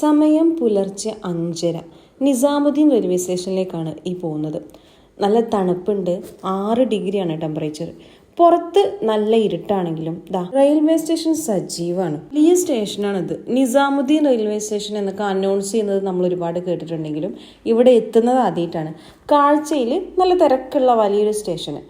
സമയം പുലർച്ചെ അഞ്ചര. നിസാമുദ്ദീൻ റെയിൽവേ സ്റ്റേഷനിലേക്കാണ് ഈ പോകുന്നത്. നല്ല തണുപ്പുണ്ട്. ആറ് ഡിഗ്രിയാണ് ടെമ്പറേച്ചർ. പുറത്ത് നല്ല ഇരുട്ടാണെങ്കിലും ദാ റെയിൽവേ സ്റ്റേഷൻ സജീവമാണ് വലിയ സ്റ്റേഷനാണിത്. നിസാമുദ്ദീൻ റെയിൽവേ സ്റ്റേഷൻ എന്നൊക്കെ അനൗൺസ് ചെയ്യുന്നത് നമ്മൾ ഒരുപാട് കേട്ടിട്ടുണ്ടെങ്കിലും ഇവിടെ എത്തുന്നത് ആദ്യമായിട്ടാണ് കാഴ്ചയിൽ നല്ല തിരക്കുള്ള വലിയൊരു സ്റ്റേഷന്.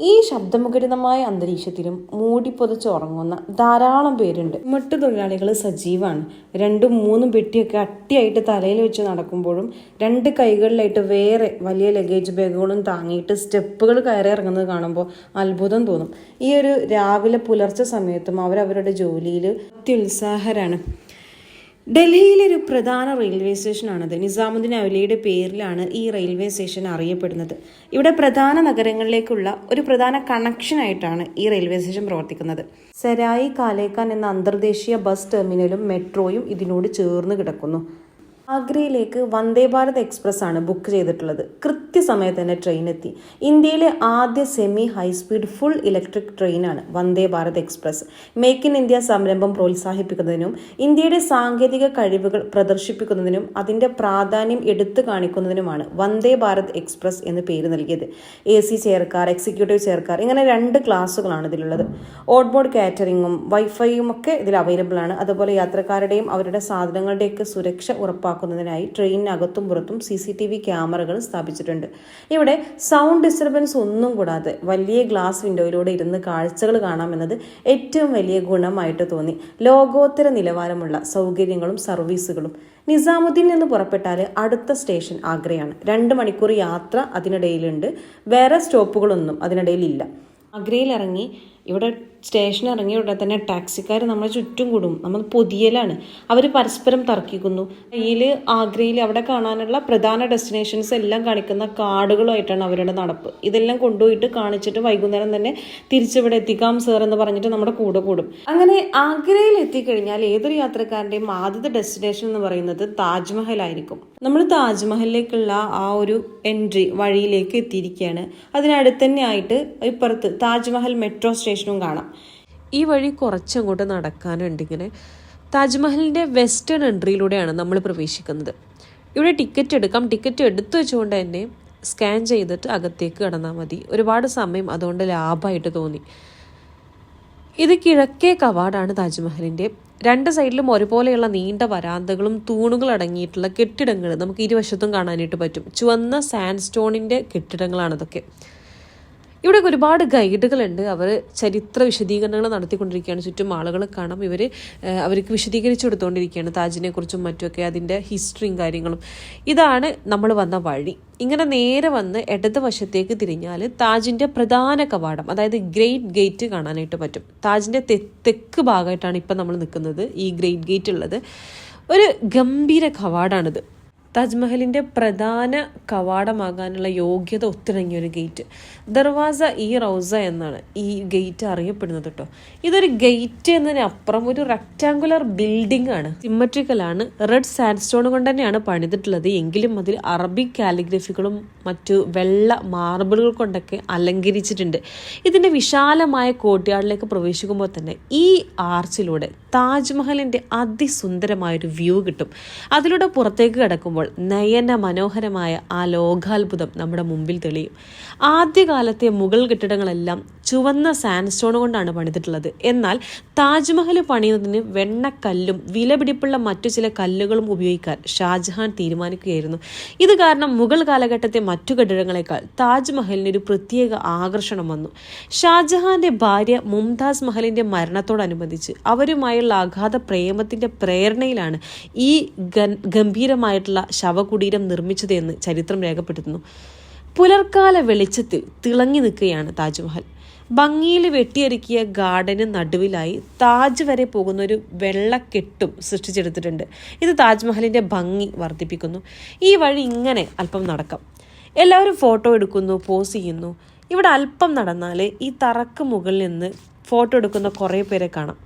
ഈ ശബ്ദമുഖരിതമായ അന്തരീക്ഷത്തിലും മൂടിപ്പൊതിച്ച് ഉറങ്ങുന്ന ധാരാളം പേരുണ്ട്. മറ്റു തൊഴിലാളികൾ സജീവാണ്. രണ്ടും മൂന്നും പെട്ടിയൊക്കെ അട്ടിയായിട്ട് തലയിൽ വെച്ച് നടക്കുമ്പോഴും രണ്ട് കൈകളിലായിട്ട് വേറെ വലിയ ലഗേജ് ബാഗുകളും താങ്ങിയിട്ട് സ്റ്റെപ്പുകൾ കയറി ഇറങ്ങുന്നത് കാണുമ്പോൾ അത്ഭുതം തോന്നും. ഈ ഒരു രാവിലെ പുലർച്ചെ സമയത്തും അവരവരുടെ ജോലിയിൽ അത്യുത്സാഹരാണ്. ഡൽഹിയിലെ ഒരു പ്രധാന റെയിൽവേ സ്റ്റേഷനാണത് നിസാമുദ്ദീൻ ഔലിയുടെ പേരിലാണ് ഈ റെയിൽവേ സ്റ്റേഷൻ അറിയപ്പെടുന്നത്. ഇവിടെ പ്രധാന നഗരങ്ങളിലേക്കുള്ള ഒരു പ്രധാന കണക്ഷനായിട്ടാണ് ഈ റെയിൽവേ സ്റ്റേഷൻ പ്രവർത്തിക്കുന്നത്. സരായി കാലേക്കാൻ എന്ന അന്തർദേശീയ ബസ് ടെർമിനലും മെട്രോയും ഇതിനോട് ചേർന്ന് കിടക്കുന്നു. ആഗ്രയിലേക്ക് വന്ദേ ഭാരത് എക്സ്പ്രസ് ആണ് ബുക്ക് ചെയ്തിട്ടുള്ളത്. കൃത്യസമയത്ത് തന്നെ ട്രെയിൻ എത്തി ഇന്ത്യയിലെ ആദ്യ സെമി ഹൈസ്പീഡ് ഫുൾ ഇലക്ട്രിക് ട്രെയിനാണ് Vande Bharat express make in India സംരംഭം പ്രോത്സാഹിപ്പിക്കുന്നതിനും ഇന്ത്യയുടെ സാങ്കേതിക കഴിവുകൾ പ്രദർശിപ്പിക്കുന്നതിനും അതിന്റെ പ്രാധാന്യം എടുത്തു കാണിക്കുന്നതിനുമാണ് വന്ദേ ഭാരത് എക്സ്പ്രസ് എന്ന് പേര് നൽകിയത്. A C chair car executive chair car ഇങ്ങനെ രണ്ട് ക്ലാസ്സുകളാണ് ഇതിലുള്ളത്. ഓട്ട്ബോർഡ് കാറ്ററിങ്ങും വൈഫൈയും ഒക്കെ ഇതിൽ അവൈലബിൾ ആണ്. അതുപോലെ യാത്രക്കാരുടെയും അവരുടെ സാധനങ്ങളുടെയൊക്കെ സുരക്ഷ ഉറപ്പാക്കുന്നതിനായി ട്രെയിനിനകത്തും പുറത്തും സി സി ടി വി ക്യാമറകൾ സ്ഥാപിച്ചിട്ടുണ്ട്. ഇവിടെ സൗണ്ട് ഡിസ്റ്റർബൻസ് ഒന്നും കൂടാതെ വലിയ ഗ്ലാസ് വിൻഡോയിലൂടെ ഇരുന്ന് കാഴ്ചകൾ കാണാമെന്നത് ഏറ്റവും വലിയ ഗുണമായിട്ട് തോന്നി. ലോകോത്തര നിലവാരമുള്ള സൗകര്യങ്ങളും സർവീസുകളും. നിസാമുദ്ദീൻ നിന്ന് പുറപ്പെട്ടാൽ അടുത്ത സ്റ്റേഷൻ ആഗ്രയാണ്. രണ്ട് മണിക്കൂർ യാത്ര അതിനിടയിലുണ്ട്. വേറെ സ്റ്റോപ്പുകളൊന്നും അതിനിടയിലില്ല. ആഗ്രയിൽ ഇറങ്ങി ഇവിടെ സ്റ്റേഷൻ ഇറങ്ങിയ ഉടനെ തന്നെ ടാക്സിക്കാർ നമ്മളെ ചുറ്റും കൂടും. നമ്മൾ പൊതിയലാണ്. അവർ പരസ്പരം തർക്കിക്കുന്നു. കയ്യിൽ ആഗ്രയിൽ അവിടെ കാണാനുള്ള പ്രധാന ഡെസ്റ്റിനേഷൻസ് എല്ലാം കാണിക്കുന്ന കാർഡുകളുമായിട്ടാണ് അവരുടെ നടപ്പ്. ഇതെല്ലാം കൊണ്ടുപോയിട്ട് കാണിച്ചിട്ട് വൈകുന്നേരം തന്നെ തിരിച്ചിവിടെ എത്തിക്കാം സർ എന്ന് പറഞ്ഞിട്ട് നമ്മുടെ കൂടെ കൂടും. അങ്ങനെ ആഗ്രയിൽ എത്തിക്കഴിഞ്ഞാൽ ഏതൊരു യാത്രക്കാരന്റെയും ആദ്യത്തെ ഡെസ്റ്റിനേഷൻ എന്ന് പറയുന്നത് താജ്മഹൽ ആയിരിക്കും നമ്മൾ താജ്മഹലിലേക്കുള്ള ആ ഒരു എൻട്രി വഴിയിലേക്ക് എത്തിയിരിക്കുകയാണ്. അതിനടുത്ത് തന്നെ ആയിട്ട് ഇപ്പുറത്ത് താജ്മഹൽ മെട്രോ സ്റ്റേഷനും കാണാം. ഈ വഴി കുറച്ചങ്ങോട്ട് നടക്കാനുണ്ട് ഇങ്ങനെ. താജ്മഹലിന്റെ വെസ്റ്റേൺ എൻട്രിയിലൂടെയാണ് നമ്മൾ പ്രവേശിക്കുന്നത്. ഇവിടെ ടിക്കറ്റ് എടുക്കാം. ടിക്കറ്റ് എടുത്തു വെച്ചുകൊണ്ട് തന്നെ സ്കാൻ ചെയ്തിട്ട് അകത്തേക്ക് കടന്നാൽ മതി. ഒരുപാട് സമയം അതുകൊണ്ട് ലാഭമായിട്ട് തോന്നി. ഇത് കിഴക്കേ കവാടാണ് താജ്മഹലിന്റെ. രണ്ട് സൈഡിലും ഒരുപോലെയുള്ള നീണ്ട വരാന്തകളും തൂണുകൾ അടങ്ങിയിട്ടുള്ള കെട്ടിടങ്ങൾ നമുക്ക് ഇരുവശത്തും കാണാനായിട്ട് പറ്റും. ചുവന്ന സാൻഡ് സ്റ്റോണിന്റെ കെട്ടിടങ്ങളാണ് ഇതൊക്കെ. ഇവിടെ ഒരുപാട് ഗൈഡുകളുണ്ട്. അവർ ചരിത്ര വിശദീകരണങ്ങൾ നടത്തിക്കൊണ്ടിരിക്കുകയാണ്. ചുറ്റും ആളുകളെ കാണാം. ഇവർ അവർക്ക് വിശദീകരിച്ചു കൊടുത്തുകൊണ്ടിരിക്കുകയാണ് താജിനെ കുറിച്ചും മറ്റുമൊക്കെ അതിന്റെ ഹിസ്റ്ററിയും കാര്യങ്ങളും. ഇതാണ് നമ്മൾ വന്ന വഴി. ഇങ്ങനെ നേരെ വന്ന് ഇടതുവശത്തേക്ക് തിരിഞ്ഞാൽ താജിന്റെ പ്രധാന കവാടം അതായത് ഗ്രേറ്റ് ഗേറ്റ് കാണാനായിട്ട് പറ്റും. താജിന്റെ തെക്ക് ഭാഗമായിട്ടാണ് ഇപ്പം നമ്മൾ നിൽക്കുന്നത് ഈ ഗ്രേറ്റ് ഗേറ്റ് ഉള്ളത്. ഒരു ഗംഭീര കവാടാണിത്. താജ്മഹലിന്റെ പ്രധാന കവാടമാകാനുള്ള യോഗ്യത ഒത്തിണങ്ങിയ ഒരു ഗേറ്റ് ദർവാസ ഇ റൗസ എന്നാണ് ഈ ഗേറ്റ് അറിയപ്പെടുന്നത് കേട്ടോ ഇതൊരു ഗേറ്റ് എന്നതിനപ്പുറം ഒരു റെക്റ്റാങ്കുലർ ബിൽഡിംഗ് ആണ്. സിമ്മട്രിക്കലാണ് റെഡ് സാൻഡ് സ്റ്റോൺ കൊണ്ട് തന്നെയാണ് പണിതിട്ടുള്ളത്. എങ്കിലും അതിൽ അറബി കാലിഗ്രഫികളും മറ്റു വെള്ള മാർബിളുകൾ കൊണ്ടൊക്കെ അലങ്കരിച്ചിട്ടുണ്ട്. ഇതിന്റെ വിശാലമായ കോട്ടയാടിലേക്ക് പ്രവേശിക്കുമ്പോൾ തന്നെ ഈ ആർച്ചിലൂടെ താജ്മഹലിന്റെ അതിസുന്ദരമായൊരു വ്യൂ കിട്ടും. അതിലൂടെ പുറത്തേക്ക് കിടക്കുമ്പോൾ നയന മനോഹരമായ ആ ലോകാത്ഭുതം നമ്മുടെ മുമ്പിൽ തെളിയും. ആദ്യകാലത്തെ മുഗൾ കെട്ടിടങ്ങളെല്ലാം ചുവന്ന സാൻഡ്സ്റ്റോൺ കൊണ്ടാണ് പണിതിട്ടുള്ളത്. എന്നാൽ താജ്മഹൽ പണിയുന്നതിന് വെണ്ണക്കല്ലും വിലപിടിപ്പുള്ള മറ്റു ചില കല്ലുകളും ഉപയോഗിക്കാൻ ഷാജഹാൻ തീരുമാനിക്കുകയായിരുന്നു. ഇത് കാരണം മുഗൾ കാലഘട്ടത്തെ മറ്റു കെട്ടിടങ്ങളെക്കാൾ താജ്മഹലിന് ഒരു പ്രത്യേക ആകർഷണം വന്നു. ഷാജഹാന്റെ ഭാര്യ മുംതാസ് മഹലിന്റെ മരണത്തോടനുബന്ധിച്ച് അവരുമായുള്ള അഗാധ പ്രേമത്തിന്റെ പ്രേരണയിലാണ് ഈ ഗംഭീരമായിട്ടുള്ള ശവകുടീരം നിർമ്മിച്ചതെന്ന് ചരിത്രം രേഖപ്പെടുത്തുന്നു. പുലർക്കാല വെളിച്ചത്തിൽ തിളങ്ങി നിൽക്കുകയാണ് താജ്മഹൽ. ഭംഗിയിൽ വെട്ടിയൊരുക്കിയ ഗാർഡന് നടുവിലായി താജ് വരെ പോകുന്ന ഒരു വെള്ളക്കെട്ടും സൃഷ്ടിച്ചെടുത്തിട്ടുണ്ട്. ഇത് താജ്മഹലിന്റെ ഭംഗി വർദ്ധിപ്പിക്കുന്നു. ഈ വഴി ഇങ്ങനെ അല്പം നടക്കാം. എല്ലാവരും ഫോട്ടോ എടുക്കുന്നു പോസ് ചെയ്യുന്നു. ഇവിടെ അല്പം നടന്നാൽ ഈ തറക്ക് മുകളിൽ നിന്ന് ഫോട്ടോ എടുക്കുന്ന കുറേ പേരെ കാണാം.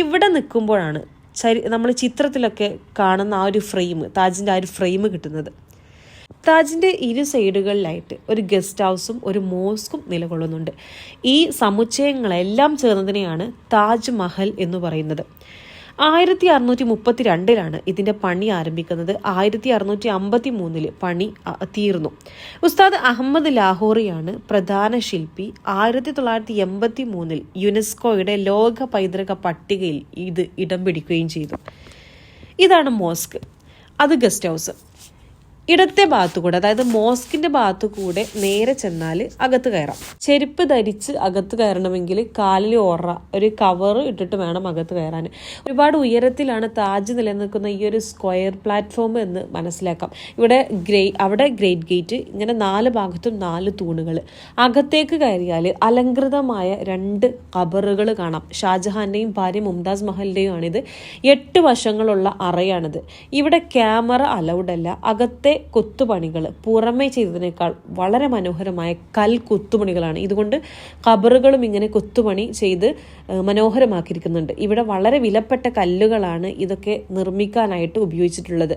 ഇവിടെ നിൽക്കുമ്പോഴാണ് ചരി നമ്മൾ ചിത്രത്തിലൊക്കെ കാണുന്ന ആ ഒരു ഫ്രെയിം താജിന്റെ ആ ഒരു ഫ്രെയിം കിട്ടുന്നത്. താജിന്റെ ഇരു സൈഡുകളിലായിട്ട് ഒരു ഗസ്റ്റ് ഹൗസും ഒരു മോസ്കും നിലകൊള്ളുന്നുണ്ട്. ഈ സമുച്ചയങ്ങളെല്ലാം ചേർന്നതിനെയാണ് താജ്മഹൽ എന്ന് പറയുന്നത്. ആയിരത്തി അറുന്നൂറ്റി മുപ്പത്തി രണ്ടിലാണ് ഇതിന്റെ പണി ആരംഭിക്കുന്നത്. ആയിരത്തി അറുന്നൂറ്റി അമ്പത്തി മൂന്നിൽ പണി തീർന്നു. ഉസ്താദ് അഹമ്മദ് ലാഹോറിയാണ് പ്രധാന ശില്പി. ആയിരത്തി തൊള്ളായിരത്തി എൺപത്തി മൂന്നിൽ യുനെസ്കോയുടെ ലോക പൈതൃക പട്ടികയിൽ ഇത് ഇടം പിടിക്കുകയും ചെയ്തു. ഇതാണ് മോസ്ക്. അത് ഗസ്റ്റ് ഹൗസ്. ഇടത്തെ ഭാഗത്തു കൂടെ അതായത് മോസ്കിന്റെ ഭാഗത്തു കൂടെ നേരെ ചെന്നാൽ അകത്ത് കയറാം. ചെരുപ്പ് ധരിച്ച് അകത്ത് കയറണമെങ്കിൽ കാലിൽ ഓറ ഒരു കവർ ഇട്ടിട്ട് വേണം അകത്ത് കയറാൻ ഒരുപാട് ഉയരത്തിലാണ് താജ് നിലനിൽക്കുന്ന ഈ ഒരു സ്ക്വയർ പ്ലാറ്റ്ഫോം എന്ന് മനസ്സിലാക്കാം. ഇവിടെ ഗ്രേ അവിടെ ഗ്രേറ്റ് ഗേറ്റ് ഇങ്ങനെ നാല് ഭാഗത്തും നാല് തൂണുകൾ അകത്തേക്ക് കയറിയാൽ അലങ്കൃതമായ രണ്ട് കബറുകൾ കാണാം. ഷാജഹാന്റെയും ഭാര്യ മുംതാസ് മഹലിന്റെയും ആണിത് എട്ട് വശങ്ങളുള്ള അറയാണിത്. ഇവിടെ ക്യാമറ അലൗഡ് അല്ല അകത്തെ കൊത്തുപണികൾ പുറമേ ചെയ്തതിനേക്കാൾ വളരെ മനോഹരമായ കൽ കൊത്തുപണികളാണ്. ഇതുകൊണ്ട് കബറുകളും ഇങ്ങനെ കൊത്തുപണി ചെയ്ത് മനോഹരമാക്കിയിരിക്കുന്നുണ്ട്. ഇവിടെ വളരെ വിലപ്പെട്ട കല്ലുകളാണ് ഇതൊക്കെ നിർമ്മിക്കാനായിട്ട് ഉപയോഗിച്ചിട്ടുള്ളത്.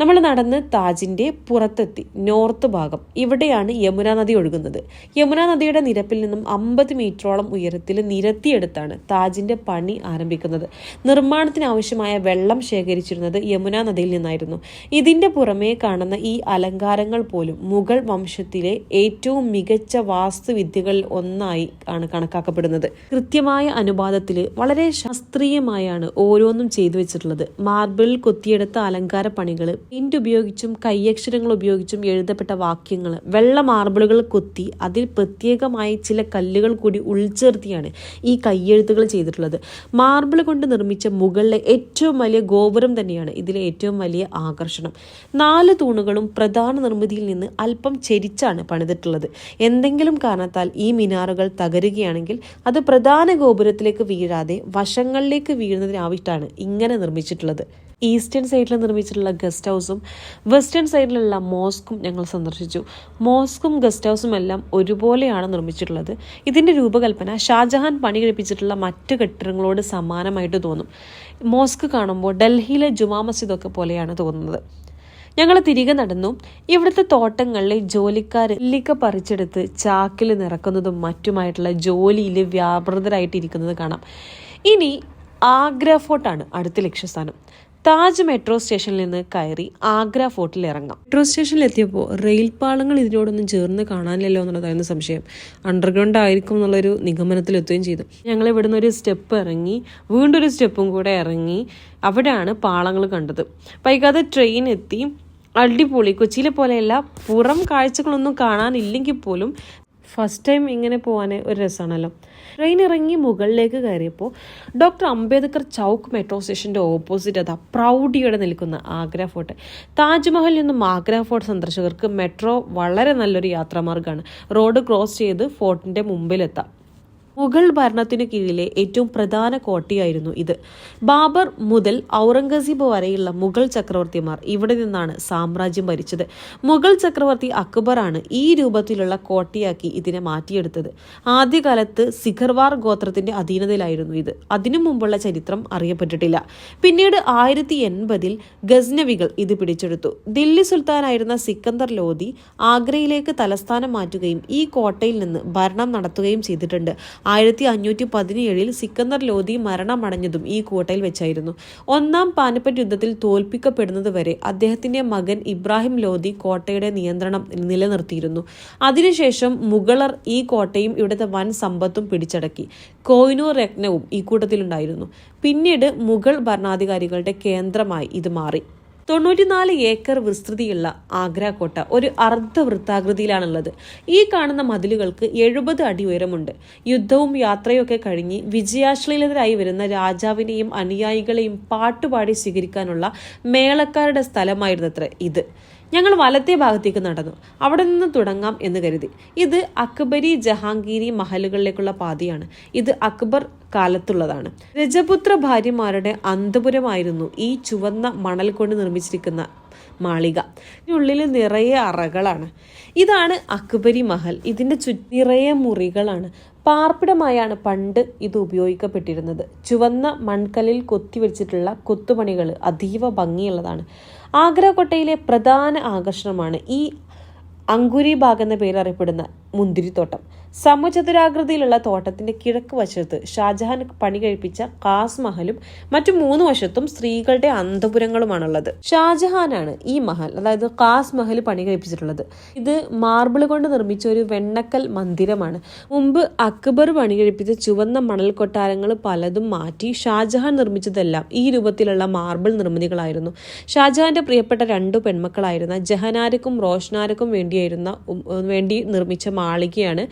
നമ്മൾ നടന്ന് താജിന്റെ പുറത്തെത്തി നോർത്ത് ഭാഗം. ഇവിടെയാണ് യമുന നദി ഒഴുകുന്നത്. യമുന നദിയുടെ നിരപ്പിൽ നിന്നും അമ്പത് മീറ്ററോളം ഉയരത്തിൽ നിരത്തിയെടുത്താണ് താജിന്റെ പണി ആരംഭിക്കുന്നത്. നിർമ്മാണത്തിനാവശ്യമായ വെള്ളം ശേഖരിച്ചിരുന്നത് യമുന നദിയിൽ നിന്നായിരുന്നു. ഇതിന്റെ പുറമേ കാണുന്ന ഈ അലങ്കാരങ്ങൾ പോലും മുഗൾ വംശത്തിലെ ഏറ്റവും മികച്ച വാസ്തുവിദ്യകളിൽ ഒന്നായി ആണ് കണക്കാക്കപ്പെടുന്നത്. കൃത്യമായ അനുപാതത്തിൽ വളരെ ശാസ്ത്രീയമായാണ് ഓരോന്നും ചെയ്തു വെച്ചിട്ടുള്ളത്. മാർബിളിൽ കൊത്തിയെടുത്ത അലങ്കാര പണികൾ പെയിന്റ് ഉപയോഗിച്ചും കൈയക്ഷരങ്ങൾ ഉപയോഗിച്ചും എഴുതപ്പെട്ട വാക്യങ്ങൾ വെള്ള മാർബിളുകൾ കൊത്തി അതിൽ പ്രത്യേകമായി ചില കല്ലുകൾ കൂടി ഉൾച്ചേർത്തിയാണ് ഈ കയ്യെഴുത്തുകൾ ചെയ്തിട്ടുള്ളത്. മാർബിൾ കൊണ്ട് നിർമ്മിച്ച മുകളിലെ ഏറ്റവും വലിയ ഗോപുരം തന്നെയാണ് ഇതിലെ ഏറ്റവും വലിയ ആകർഷണം. നാല് തൂണുകളും പ്രധാന നിർമ്മിതിയിൽ നിന്ന് അല്പം ചെരിച്ചാണ് പണിതിട്ടുള്ളത്. എന്തെങ്കിലും കാരണത്താൽ ഈ മിനാറുകൾ തകരുകയാണെങ്കിൽ അത് പ്രധാന ഗോപുരത്തിലേക്ക് വീഴാതെ വശങ്ങളിലേക്ക് വീഴുന്നതിനാവശ്യമാണ് ഇങ്ങനെ നിർമ്മിച്ചിട്ടുള്ളത്. ഈസ്റ്റേൺ സൈഡിൽ നിർമ്മിച്ചിട്ടുള്ള ഗസ്റ്റ് ഹൗസും വെസ്റ്റേൺ സൈഡിലുള്ള മോസ്കും ഞങ്ങൾ സന്ദർശിച്ചു. മോസ്കും ഗസ്റ്റ് ഹൗസും എല്ലാം ഒരുപോലെയാണ് നിർമ്മിച്ചിട്ടുള്ളത്. ഇതിന്റെ രൂപകൽപ്പന ഷാജഹാൻ പണി കഴിപ്പിച്ചിട്ടുള്ള മറ്റ് കെട്ടിടങ്ങളോട് സമാനമായിട്ട് തോന്നും. മോസ്ക് കാണുമ്പോൾ ഡൽഹിയിലെ ജുമാ മസ്ജിദൊക്കെ പോലെയാണ് തോന്നുന്നത്. ഞങ്ങൾ തിരികെ നടന്നു. ഇവിടുത്തെ തോട്ടങ്ങളിലെ ജോലിക്കാർ നെല്ലിക്ക പറിച്ചെടുത്ത് ചാക്കിൽ നിറക്കുന്നതും മറ്റുമായിട്ടുള്ള ജോലിയിൽ വ്യാപൃതരായിട്ടിരിക്കുന്നത് കാണാം. ഇനി ആഗ്ര ഫോർട്ടാണ് അടുത്ത ലക്ഷ്യസ്ഥാനം. താജ് മെട്രോ സ്റ്റേഷനിൽ നിന്ന് കയറി ആഗ്ര ഫോർട്ടിൽ ഇറങ്ങാം. മെട്രോ സ്റ്റേഷനിൽ എത്തിയപ്പോൾ റെയിൽ പാളങ്ങൾ ഇതിനോടൊന്നും ചേർന്ന് കാണാനില്ലല്ലോ എന്നുള്ളതായിരുന്നു സംശയം. അണ്ടർഗ്രൗണ്ട് ആയിരിക്കും എന്നുള്ളൊരു നിഗമനത്തിലെത്തുകയും ചെയ്തു. ഞങ്ങൾ ഇവിടുന്ന് ഒരു സ്റ്റെപ്പ് ഇറങ്ങി വീണ്ടും ഒരു സ്റ്റെപ്പും കൂടെ ഇറങ്ങി അവിടെയാണ് പാളങ്ങൾ കണ്ടത്. വൈകാതെ ട്രെയിൻ എത്തി. അടിപൊളി. കൊച്ചിയിലെ പോലെയല്ല പുറം കാഴ്ചകളൊന്നും കാണാനില്ലെങ്കിൽ പോലും ഫസ്റ്റ് ടൈം ഇങ്ങനെ പോകാൻ ഒരു രസമാണല്ലോ. ട്രെയിൻ ഇറങ്ങി മുകളിലേക്ക് കയറിയപ്പോൾ ഡോക്ടർ അംബേദ്കർ ചൗക്ക് മെട്രോ സ്റ്റേഷന്റെ ഓപ്പോസിറ്റ് അതാ പ്രൗഢിയോടെ നിൽക്കുന്ന ആഗ്ര ഫോർട്ട്. താജ്മഹലിൽ നിന്നും ആഗ്ര ഫോർട്ട് സന്ദർശകർക്ക് മെട്രോ വളരെ നല്ലൊരു യാത്രാമാർഗമാണ് റോഡ് ക്രോസ് ചെയ്ത് ഫോർട്ടിന്റെ മുമ്പിലെത്താം. മുഗൾ ഭരണത്തിനു കീഴിലെ ഏറ്റവും പ്രധാന കോട്ടയായിരുന്നു ഇത്. ബാബർ മുതൽ ഔറംഗസീബ് വരെയുള്ള മുഗൾ ചക്രവർത്തിമാർ ഇവിടെ നിന്നാണ് സാമ്രാജ്യം ഭരിച്ചത്. മുഗൾ ചക്രവർത്തി അക്ബറാണ് ഈ രൂപത്തിലുള്ള കോട്ടയാക്കി ഇതിനെ മാറ്റിയെടുത്തത്. ആദ്യകാലത്ത് സിഖർവാർ ഗോത്രത്തിന്റെ അധീനതയിലായിരുന്നു ഇത്. അതിനു മുമ്പുള്ള ചരിത്രം അറിയപ്പെട്ടിട്ടില്ല. പിന്നീട് ആയിരത്തി എൺപതിൽ ഗസ്നവികൾ ഇത് പിടിച്ചെടുത്തു. ദില്ലി സുൽത്താനായിരുന്ന സിക്കന്ദർ ലോധി ആഗ്രയിലേക്ക് തലസ്ഥാനം മാറ്റുകയും ഈ കോട്ടയിൽ നിന്ന് ഭരണം നടത്തുകയും ചെയ്തിട്ടുണ്ട്. ആയിരത്തി അഞ്ഞൂറ്റി പതിനേഴിൽ സിക്കന്ദർ ലോധി മരണമടഞ്ഞതും ഈ കോട്ടയിൽ വെച്ചായിരുന്നു. ഒന്നാം പാനിപ്പറ്റ് യുദ്ധത്തിൽ തോൽപ്പിക്കപ്പെടുന്നത് വരെ അദ്ദേഹത്തിന്റെ മകൻ ഇബ്രാഹിം ലോധി കോട്ടയുടെ നിയന്ത്രണം നിലനിർത്തിയിരുന്നു. അതിനുശേഷം മുഗളർ ഈ കോട്ടയും ഇവിടുത്തെ വൻ സമ്പത്തും പിടിച്ചടക്കി. കോയിനൂർ രത്നവും ഈ കൂട്ടത്തിലുണ്ടായിരുന്നു. പിന്നീട് മുഗൾ ഭരണാധികാരികളുടെ കേന്ദ്രമായി ഇത് മാറി. തൊണ്ണൂറ്റിനാല് ഏക്കർ വിസ്തൃതിയുള്ള ആഗ്ര കോട്ട ഒരു അർദ്ധവൃത്താകൃതിയിലാണുള്ളത്. ഈ കാണുന്ന മതിലുകൾക്ക് എഴുപത് അടി ഉയരമുണ്ട്. യുദ്ധവും യാത്രയൊക്കെ കഴിഞ്ഞ് വിജയാശ്ലീലതരായി വരുന്ന രാജാവിനെയും അനുയായികളെയും പാട്ടുപാടി സ്വീകരിക്കാനുള്ള മേളക്കാരുടെ സ്ഥലമായിരുന്നത്ര ഇത്. ഞങ്ങൾ വലത്തെ ഭാഗത്തേക്ക് നടന്നു. അവിടെ നിന്ന് തുടങ്ങാം എന്ന് കരുതി. ഇത് അക്ബരി ജഹാംഗീരി മഹലുകളിലേക്കുള്ള പാതയാണ്. ഇത് അക്ബർ കാലത്തുള്ളതാണ്. രജപുത്ര ഭാര്യമാരുടെ അന്തപുരമായിരുന്നു ഈ ചുവന്ന മണൽ കൊണ്ട് നിർമ്മിച്ചിരിക്കുന്ന മാളിക. ഇതിനുള്ളിൽ നിറയെ അറകളാണ്. ഇതാണ് അക്ബരി മഹൽ. ഇതിന്റെ ചു നിറയെ മുറികളാണ്. പാർപ്പിടമായാണ് പണ്ട് ഇത് ഉപയോഗിക്കപ്പെട്ടിരുന്നത്. ചുവന്ന മൺകല്ലിൽ കൊത്തിവെച്ചിട്ടുള്ള കൊത്തുപണികൾ അതീവ ഭംഗിയുള്ളതാണ്. ആഗ്ര കോട്ടയിലെ പ്രധാന ആകർഷണമാണ് ഈ അങ്കുരി ബാഗ് എന്ന പേര് അറിയപ്പെടുന്ന മുന്തിരിത്തോട്ടം. സമചതുരാകൃതിയിലുള്ള തോട്ടത്തിന്റെ കിഴക്ക് വശത്ത് ഷാജഹാൻ പണി കഴിപ്പിച്ച കാസ് മഹലും മറ്റു മൂന്ന് വശത്തും സ്ത്രീകളുടെ അന്തപുരങ്ങളുമാണുള്ളത്. ഷാജഹാനാണ് ഈ മഹൽ അതായത് കാസ് മഹൽ പണി കഴിപ്പിച്ചിട്ടുള്ളത്. ഇത് മാർബിൾ കൊണ്ട് നിർമ്മിച്ച ഒരു വെണ്ണക്കൽ മന്ദിരമാണ്. മുമ്പ് അക്ബർ പണി കഴിപ്പിച്ച ചുവന്ന മണൽ കൊട്ടാരങ്ങൾ പലതും മാറ്റി ഷാജഹാൻ നിർമ്മിച്ചതെല്ലാം ഈ രൂപത്തിലുള്ള മാർബിൾ നിർമ്മിതികളായിരുന്നു. ഷാജഹാന്റെ പ്രിയപ്പെട്ട രണ്ടു പെൺമക്കളായിരുന്ന ജഹനാരക്കും റോഷനാരക്കും വേണ്ടിയായിരുന്ന വേണ്ടി നിർമ്മിച്ച മാളികയാണ്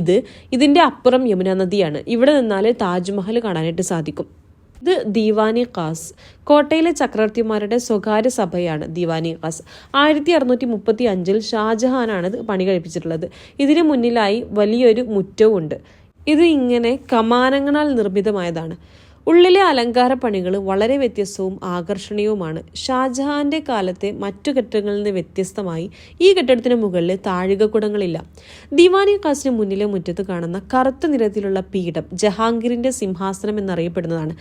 ഇത്. ഇതിന്റെ അപ്പുറം യമുന നദിയാണ്. ഇവിടെ നിന്നാൽ താജ്മഹൽ കാണാനായിട്ട് സാധിക്കും. ഇത് ദീവാനി ഖാസ്. കോട്ടയിലെ ചക്രവർത്തിമാരുടെ സ്വകാര്യ സഭയാണ് ദീവാനി ഖാസ്. ആയിരത്തി അറുന്നൂറ്റി മുപ്പത്തി അഞ്ചിൽ ഷാജഹാനാണ് ഇത് പണി കഴിപ്പിച്ചിട്ടുള്ളത്. ഇതിന് മുന്നിലായി വലിയൊരു മുറ്റവും ഉണ്ട് ഇത് ഇങ്ങനെ കമാനങ്ങളാൽ നിർമ്മിതമായതാണ്. ഉള്ളിലെ അലങ്കാര പണികൾ വളരെ വ്യത്യസ്തവും ആകർഷണീയവുമാണ്. ഷാജഹാന്റെ കാലത്തെ മറ്റു കെട്ടിടങ്ങളിൽ നിന്ന് വ്യത്യസ്തമായി ഈ കെട്ടിടത്തിന് മുകളിൽ താഴികക്കുടങ്ങളില്ല ദിവാനി കാസിന് മുന്നിലെ മുറ്റത്ത് കാണുന്ന കറുത്ത നിറത്തിലുള്ള പീഠം ജഹാംഗീറിന്റെ സിംഹാസനം എന്നറിയപ്പെടുന്നതാണ്.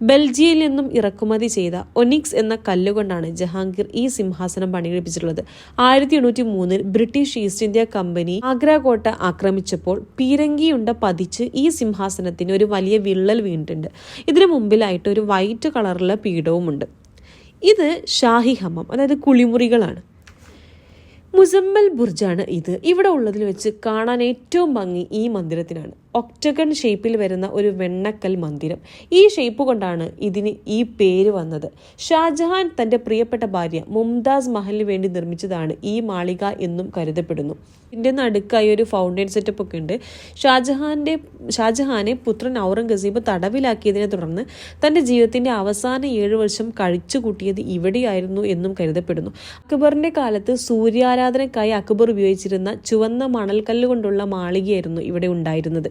ബെൽജിയയിൽ നിന്നും ഇറക്കുമതി ചെയ്ത ഒനിക്സ് എന്ന കല്ലുകൊണ്ടാണ് ജഹാംഗീർ ഈ സിംഹാസനം പണികഴിപ്പിച്ചിട്ടുള്ളത്. ആയിരത്തി എണ്ണൂറ്റി മൂന്നിൽ British East India company Agra കോട്ട ആക്രമിച്ചപ്പോൾ പീരങ്കിയുണ്ട പതിച്ച് ഈ സിംഹാസനത്തിന് ഒരു വലിയ വിള്ളൽ വീണിട്ടുണ്ട്. ഇതിനു മുമ്പിലായിട്ട് ഒരു വൈറ്റ് കളറുള്ള പീഠവുമുണ്ട്. ഇത് ഷാഹി ഹമ്മം അതായത് കുളിമുറികളാണ്. മുസമ്മൽ ബുർജാണ് ഇത്. ഇവിടെ ഉള്ളതിൽ വെച്ച് കാണാൻ ഏറ്റവും ഭംഗി ഈ മന്ദിരത്തിനാണ്. ഒക്ടഗൺ ഷേപ്പിൽ വരുന്ന ഒരു വെണ്ണക്കൽ മന്ദിരം. ഈ ഷേപ്പ് കൊണ്ടാണ് ഇതിന് ഈ പേര് വന്നത്. ഷാജഹാൻ തന്റെ പ്രിയപ്പെട്ട ഭാര്യ മുംതാസ് മഹലിന് വേണ്ടി നിർമ്മിച്ചതാണ് ഈ മാളിക എന്നും കരുതപ്പെടുന്നു. ഇതിന്റെ നടുക്കായി ഒരു ഫൗണ്ടൈൻ സെറ്റപ്പ് ഒക്കെ ഉണ്ട്. ഷാജഹാന്റെ ഷാജഹാനെ പുത്രൻ ഔറംഗസീബ് തടവിലാക്കിയതിനെ തുടർന്ന് തന്റെ ജീവിതത്തിന്റെ അവസാന ഏഴു വർഷം കഴിച്ചുകൂട്ടിയത് ഇവിടെയായിരുന്നു എന്നും കരുതപ്പെടുന്നു. അക്ബറിന്റെ കാലത്ത് സൂര്യാരാധനക്കായി അക്ബർ ഉപയോഗിച്ചിരുന്ന ചുവന്ന മണൽക്കല്ല് കൊണ്ടുള്ള മാളികയായിരുന്നു ഇവിടെ ഉണ്ടായിരുന്നത്.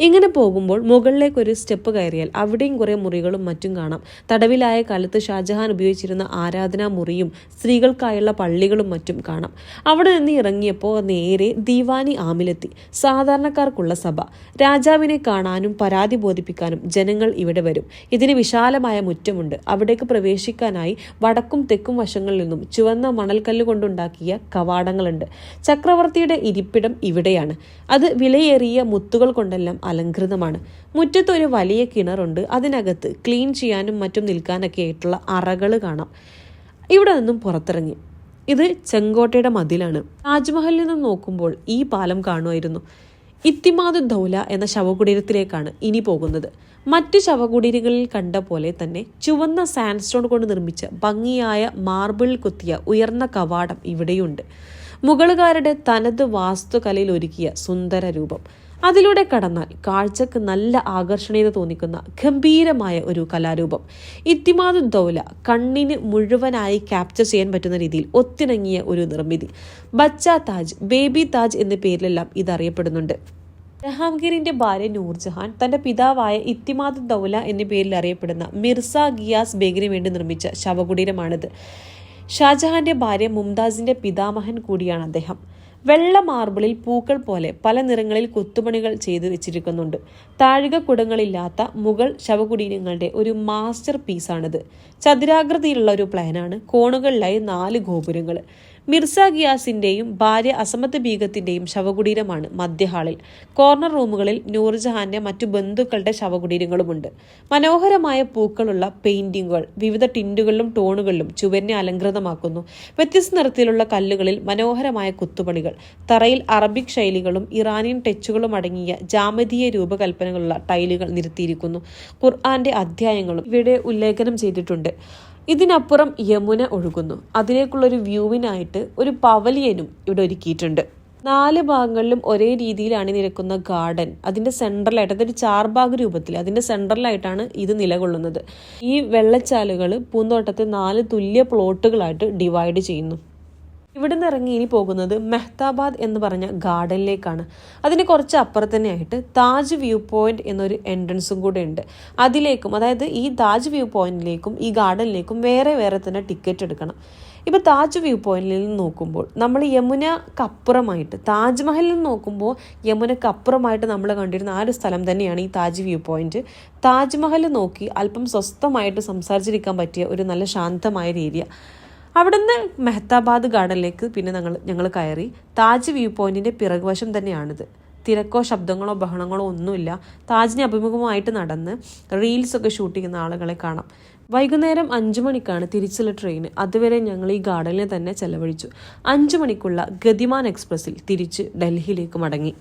ഇങ്ങനെ പോകുമ്പോൾ മുകളിലേക്ക് ഒരു സ്റ്റെപ്പ് കയറിയാൽ അവിടെയും കുറേ മുറികളും മറ്റും കാണാം. തടവിലായ കാലത്ത് ഷാജഹാൻ ഉപയോഗിച്ചിരുന്ന ആരാധനാ മുറിയും സ്ത്രീകൾക്കായുള്ള പള്ളികളും മറ്റും കാണാം. അവിടെ നിന്ന് ഇറങ്ങിയപ്പോൾ നേരെ ദീവാനി ആമിലെത്തി. സാധാരണക്കാർക്കുള്ള സഭ. രാജാവിനെ കാണാനും പരാതി ബോധിപ്പിക്കാനും ജനങ്ങൾ ഇവിടെ വരും. ഇതിന് വിശാലമായ മുറ്റമുണ്ട്. അവിടേക്ക് പ്രവേശിക്കാനായി വടക്കും തെക്കും വശങ്ങളിൽ നിന്നും ചുവന്ന മണൽക്കല്ല് കൊണ്ടുണ്ടാക്കിയ കവാടങ്ങളുണ്ട്. ചക്രവർത്തിയുടെ ഇരിപ്പിടം ഇവിടെയാണ്. അത് വിലയേറിയ മുത്തുകൾ കൊണ്ടെല്ലാം അലങ്കൃതമാണ് മുറ്റത്ത് ഒരു വലിയ കിണറുണ്ട്. അതിനകത്ത് ക്ലീൻ ചെയ്യാനും മറ്റും നിൽക്കാനൊക്കെ ആയിട്ടുള്ള അറകൾ കാണാം. ഇവിടെ നിന്നും പുറത്തിറങ്ങി. ഇത് ചെങ്കോട്ടയുടെ മതിലാണ്. താജ്മഹലിൽ നിന്ന് നോക്കുമ്പോൾ ഈ പാലം കാണുമായിരുന്നു. ഇത്തിമാദ് ദൗല എന്ന ശവകുടീരത്തിലേക്കാണ് ഇനി പോകുന്നത്. മറ്റ് ശവകുടീരങ്ങളിൽ കണ്ട പോലെ തന്നെ ചുവന്ന സാൻഡ്സ്റ്റോൺ കൊണ്ട് നിർമ്മിച്ച ഭംഗിയായ മാർബിൾ കുത്തിയ ഉയർന്ന കവാടം ഇവിടെയുണ്ട്. മുഗളുകാരുടെ തനത് വാസ്തുകലയിൽ ഒരുക്കിയ സുന്ദര രൂപം. അതിലൂടെ കടന്നാൽ കാഴ്ചക്ക് നല്ല ആകർഷണീയത തോന്നിക്കുന്ന ഗംഭീരമായ ഒരു കലാരൂപം. ഇത്തിമാദ് ദൗല കണ്ണിന് മുഴുവനായി ക്യാപ്ചർ ചെയ്യാൻ പറ്റുന്ന രീതിയിൽ ഒത്തിണങ്ങിയ ഒരു നിർമ്മിതി. ബച്ച താജ് ബേബി താജ് എന്ന പേരിലെല്ലാം ഇതറിയപ്പെടുന്നുണ്ട്. ജഹാംഗീറിന്റെ ഭാര്യ നൂർജഹാൻ തന്റെ പിതാവായ ഇത്തിമാദ് ദൗല എന്ന പേരിൽ അറിയപ്പെടുന്ന മിർസ ഗിയാസ് ബേഗിന് വേണ്ടി നിർമ്മിച്ച ശവകുടീരമാണിത്. ഷാജഹാന്റെ ഭാര്യ മുംതാസിന്റെ പിതാമഹൻ കൂടിയാണ് അദ്ദേഹം. വെള്ള മാർബിളിൽ പൂക്കൾ പോലെ പല നിറങ്ങളിൽ കൊത്തുപണികൾ ചെയ്തു വെച്ചിരിക്കുന്നുണ്ട്. താഴിക കുടങ്ങളില്ലാത്ത മുഗൾ ശവകുടീരങ്ങളുടെ ഒരു മാസ്റ്റർ പീസാണിത്. ചതുരാകൃതിയിലുള്ള ഒരു പ്ലാനാണ് കോണുകളിലായി നാല് ഗോപുരങ്ങൾ. മിർസ ഗിയാസിന്റെയും ഭാര്യ അസമത്ത് ബീഗത്തിന്റെയും ശവകുടീരമാണ് മധ്യഹാളിൽ. കോർണർ റൂമുകളിൽ നൂർജഹാന്റെ മറ്റു ബന്ധുക്കളുടെ ശവകുടീരങ്ങളുമുണ്ട്. മനോഹരമായ പൂക്കളുള്ള പെയിന്റിങ്ങുകൾ വിവിധ ടിൻഡുകളിലും ടോണുകളിലും ചുവരിനെ അലങ്കൃതമാക്കുന്നു. വ്യത്യസ്ത നിറത്തിലുള്ള കല്ലുകളിൽ മനോഹരമായ കുത്തുപണികൾ തറയിൽ അറബിക് ശൈലികളും ഇറാനിയൻ ടച്ചുകളും അടങ്ങിയ ജാമതീയ രൂപകൽപ്പനകളുള്ള ടൈലുകൾ നിരത്തിയിരിക്കുന്നു. ഖുർആന്റെ അധ്യായങ്ങളും ഇവിടെ ഉല്ലേഖനം ചെയ്തിട്ടുണ്ട്. ഇതിനപ്പുറം യമുന ഒഴുകുന്നു. അതിലേക്കുള്ളൊരു വ്യൂവിനായിട്ട് ഒരു പവലിയനും ഇവിടെ ഒരുക്കിയിട്ടുണ്ട്. നാല് ഭാഗങ്ങളിലും ഒരേ രീതിയിൽ അണിനിരക്കുന്ന ഗാർഡൻ. അതിന്റെ സെൻട്രലായിട്ട് അതൊരു ചാർഭാഗ് രൂപത്തിൽ അതിന്റെ സെൻട്രലായിട്ടാണ് ഇത് നിലകൊള്ളുന്നത്. ഈ വെള്ളച്ചാലുകൾ പൂന്തോട്ടത്തെ നാല് തുല്യ പ്ലോട്ടുകളായിട്ട് ഡിവൈഡ് ചെയ്യുന്നു. ഇവിടുന്ന് ഇറങ്ങി ഇനി പോകുന്നത് മെഹ്താബാദ് എന്ന് പറഞ്ഞ ഗാർഡനിലേക്കാണ്. അതിന് കുറച്ച് അപ്പുറത്ത് തന്നെയായിട്ട് താജ് വ്യൂ പോയിന്റ് എന്നൊരു എൻട്രൻസും കൂടെ ഉണ്ട്. അതിലേക്കും അതായത് ഈ താജ് വ്യൂ പോയിന്റിലേക്കും ഈ ഗാർഡനിലേക്കും വേറെ വേറെ തന്നെ ടിക്കറ്റ് എടുക്കണം. ഇപ്പോൾ താജ് വ്യൂ പോയിന്റിൽ നിന്ന് നോക്കുമ്പോൾ നമ്മൾ യമുനക്കപ്പുറമായിട്ട് താജ്മഹലിൽ നിന്ന് നോക്കുമ്പോൾ യമുനക്കപ്പുറമായിട്ട് നമ്മൾ കണ്ടിരുന്ന ആ ഒരു സ്ഥലം തന്നെയാണ് ഈ താജ് വ്യൂ പോയിന്റ്. താജ്മഹൽ നോക്കി അല്പം സ്വസ്ഥമായിട്ട് സംസാരിച്ചിരിക്കാൻ പറ്റിയ ഒരു നല്ല ശാന്തമായ ഒരു ഏരിയ. അവിടുന്ന് മെഹത്താബാദ് ഗാർഡനിലേക്ക് പിന്നെ ഞങ്ങൾ ഞങ്ങൾ കയറി. താജ് വ്യൂ പോയിന്റിന്റെ പിറകുവശം തന്നെയാണിത്. തിരക്കോ ശബ്ദങ്ങളോ ബഹളങ്ങളോ ഒന്നുമില്ല. താജിനെ അഭിമുഖമായിട്ട് നടന്ന് റീൽസ് ഒക്കെ ഷൂട്ട് ചെയ്യുന്ന ആളുകളെ കാണാം. വൈകുന്നേരം അഞ്ചു മണിക്കാണ് തിരിച്ചുള്ള ട്രെയിൻ അതുവരെ ഞങ്ങൾ ഈ ഗാർഡനിൽ തന്നെ ചെലവഴിച്ചു. അഞ്ചു മണിക്കുള്ള ഗതിമാൻ എക്സ്പ്രസ്സിൽ തിരിച്ച് ഡൽഹിയിലേക്ക് മടങ്ങി.